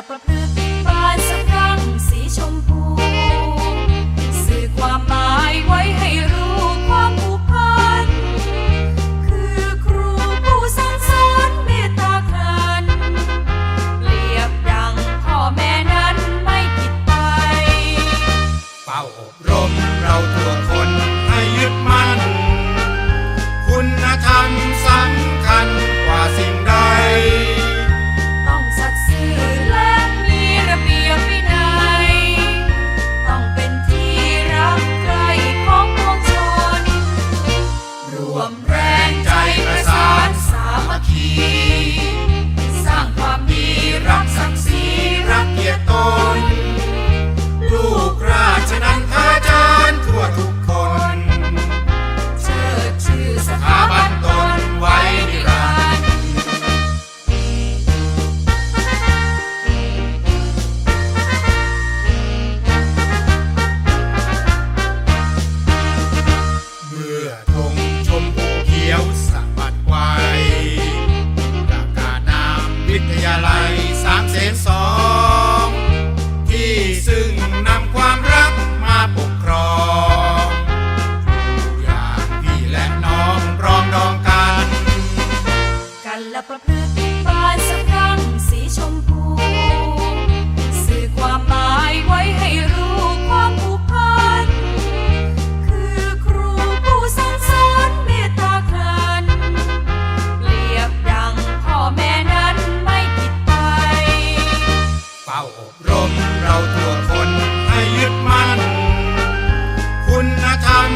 up a blue. รมเราทั่วคนให้ยึดมั่นคุณธรรม